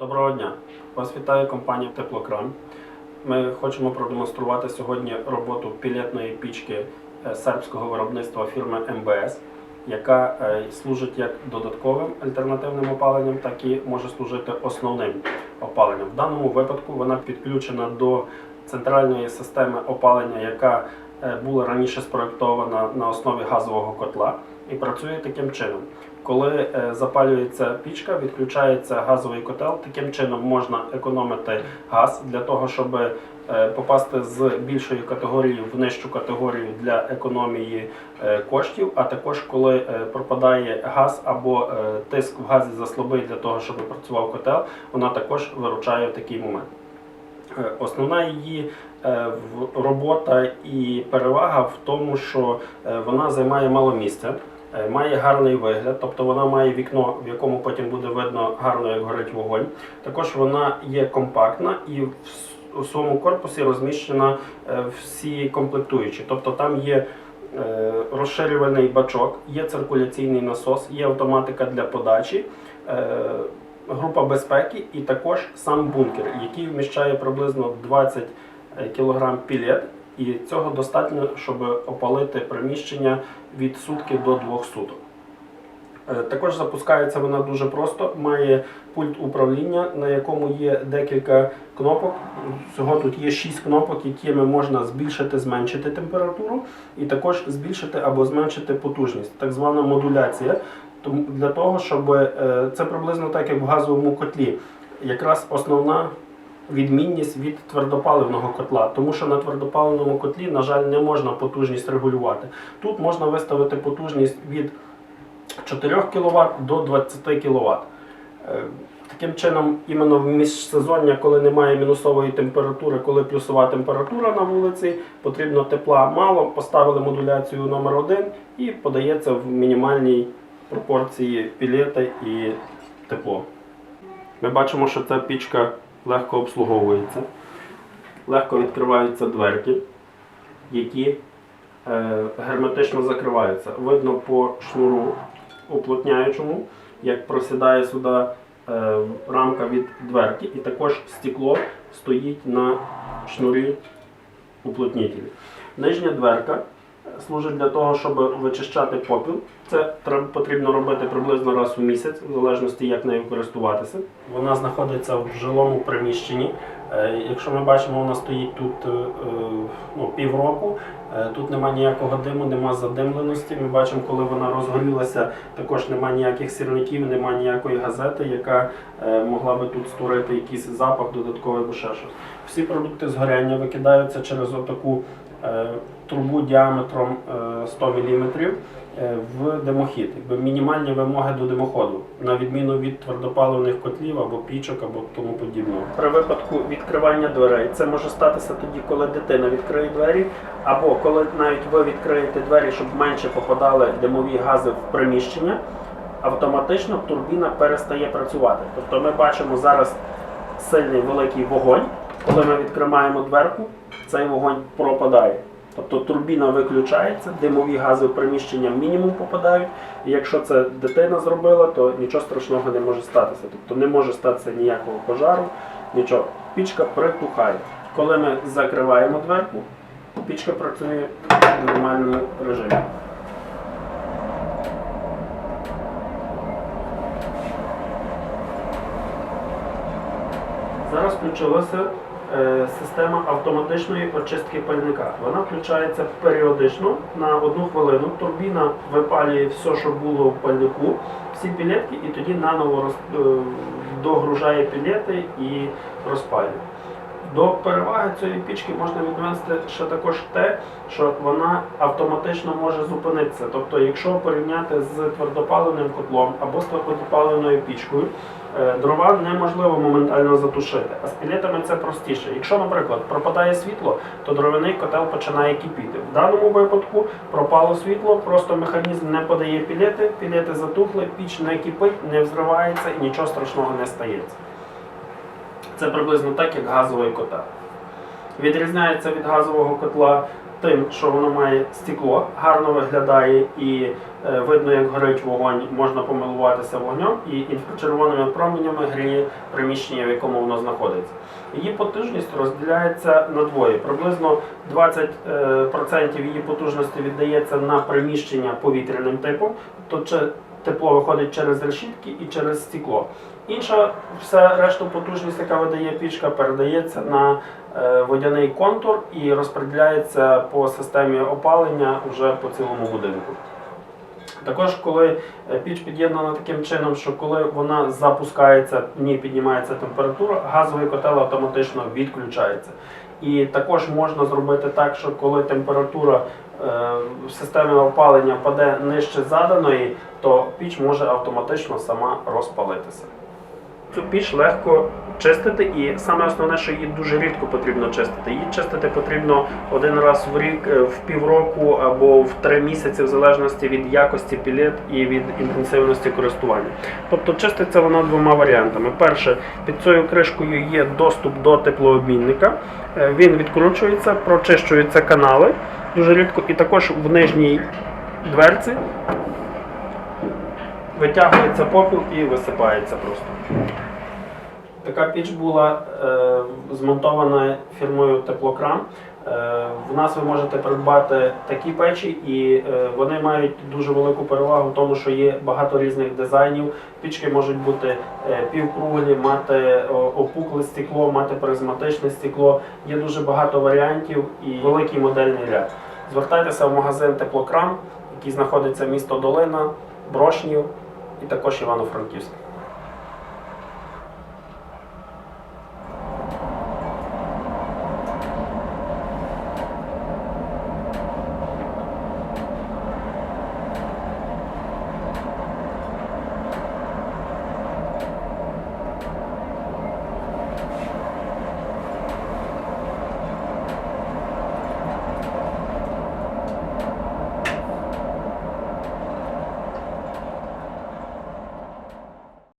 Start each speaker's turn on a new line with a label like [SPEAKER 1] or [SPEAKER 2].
[SPEAKER 1] Доброго дня! Вас вітає компанія Теплокран. Ми хочемо продемонструвати сьогодні роботу пілетної пічки е, сербського виробництва фірми МБС, яка е, служить як додатковим альтернативним опаленням, так і може служити основним опаленням. В даному випадку вона підключена до центральної системи опалення, яка е, була раніше спроєктована на основі газового котла і працює таким чином. Коли е, запалюється пічка, відключається газовий котел. Таким чином можна економити газ для того, щоб е, попасти з більшої категорії в нижчу категорію для економії е, коштів. А також коли пропадає газ або тиск в газі заслабий для того, щоб працював котел, вона також виручає в такий момент. Основна її робота і перевага в тому, що вона займає мало місця, має гарний вигляд, тобто вона має вікно, в якому потім буде видно гарно, як горить вогонь. Також вона є компактна і в своєму корпусі розміщена е, всі комплектуючі. Тобто там є е, розширювальний бачок, є циркуляційний насос, є автоматика для подачі. е, група безпеки і також сам бункер, який вміщає приблизно 20 кг пілет, і цього достатньо, щоб опалити приміщення від сутки до двох суток. Е, Також запускається вона дуже просто, має пульт управління, на якому є декілька кнопок. Всього тут є 6 кнопок, якими можна збільшити, зменшити температуру, і також збільшити або зменшити потужність, так звана модуляція. Для того, щоб е, це приблизно так, як в газовому котлі. Якраз основна відмінність від твердопаливного котла, тому що на твердопаливному котлі, на жаль, не можна потужність регулювати. Тут можна виставити потужність від 4 кВт до 20 кВт. Таким чином, іменно в міжсезоння, коли немає мінусової температури, коли плюсова температура на вулиці, потрібно тепла мало, поставили модуляцію номер 1 і подається в мінімальній пропорції пілета і тепло. Ми бачимо, що ця пічка легко обслуговується, легко відкриваються дверки, які е, герметично закриваються. Видно по шнуру уплотняючому, як просідає сюди е, рамка від дверки, і також стекло стоїть на шнурі уплотнітелі. Нижня дверка служить для того, щоб вичищати попіл. Це потрібно робити приблизно раз у місяць, в залежності як нею користуватися. Вона знаходиться в жилому приміщенні. Е, Якщо ми бачимо, вона стоїть тут е, ну, півроку. Е, Тут немає ніякого диму, немає задимленості. Ми бачимо, коли вона розгорілася, також немає ніяких сірників, немає ніякої газети, яка могла би тут створити якийсь запах додатковий або ще щось. Всі продукти згоряння викидаються через отаку трубу діаметром е, 100 мм в димохід. Мінімальні вимоги до димоходу, на відміну від твердопаливних котлів або пічок або тому подібного. При випадку відкривання дверей це може статися тоді, коли дитина відкриє двері, або коли навіть ви відкриєте двері, щоб менше попадали димові гази в приміщення, автоматично турбіна перестає працювати. Тобто ми бачимо зараз сильний великий вогонь. Коли ми відкриваємо дверку, цей вогонь пропадає. Тобто турбіна виключається, димові гази в приміщення мінімум попадають. І якщо це дитина зробила, то нічого страшного не може статися. Тобто не може статися ніякого пожару, нічого. Пічка притухає. Коли ми закриваємо дверку, пічка працює в нормальному режимі. Зараз включилася е, система автоматичної очистки пальника. Вона включається періодично на одну хвилину. Турбіна випалює все, що було в пальнику, всі пілетки, і тоді наново роз, е, догружає пілети і розпалює. До переваги цієї пічки можна віднести ще також те, що вона автоматично може зупинитися. Тобто, якщо порівняти з твердопаливним котлом або з твердопаливною пічкою, е, дрова неможливо моментально затушити. А з пілетами це простіше. Якщо, наприклад, пропадає світло, то дровяний котел починає кипіти. В даному випадку пропало світло, просто механізм не подає пілети, пілети затухли, піч не кипить, не взривається і нічого страшного не стається. Це приблизно так, як газовий котел. Відрізняється від газового котла тим, що воно має стекло, гарно виглядає і е, видно, як горить вогонь, можна помилуватися вогнем, і інфрачервоними променями гріє приміщення, в якому воно знаходиться. Її потужність розділяється на двоє. Приблизно 20% її потужності віддається на приміщення повітряним типом, тобто тепло виходить через решітки і через стекло. Інша вся решта потужність, яка видає пічка, передається на е, водяний контур і розподіляється по системі опалення вже по цілому будинку. Також, коли е, піч під'єднана таким чином, що коли вона запускається, в ній піднімається температура, газовий котел автоматично відключається. І також можна зробити так, що коли температура е, в системі опалення паде нижче заданої, то піч може автоматично сама розпалитися. Цю піч легко чистити, і саме основне, що її дуже рідко потрібно чистити. Її чистити потрібно один раз в рік, е, в півроку або в три місяці, в залежності від якості пілет і від інтенсивності користування. Тобто чиститься вона двома варіантами. Перше, під цією кришкою є доступ до теплообмінника. Е, Він відкручується, прочищуються канали дуже рідко, і також в нижній дверці витягується попіл і висипається просто. Така піч була е, змонтована фірмою Теплокрам. Е, в нас ви можете придбати такі печі, і е, вони мають дуже велику перевагу в тому, що є багато різних дизайнів. Пічки можуть бути е, півкруглі, мати опукле стекло, мати призматичне стекло. Є дуже багато варіантів і великий модельний ряд. Звертайтеся в магазин Теплокрам, який знаходиться місто Долина, Брошнів і також Івано-Франківськ.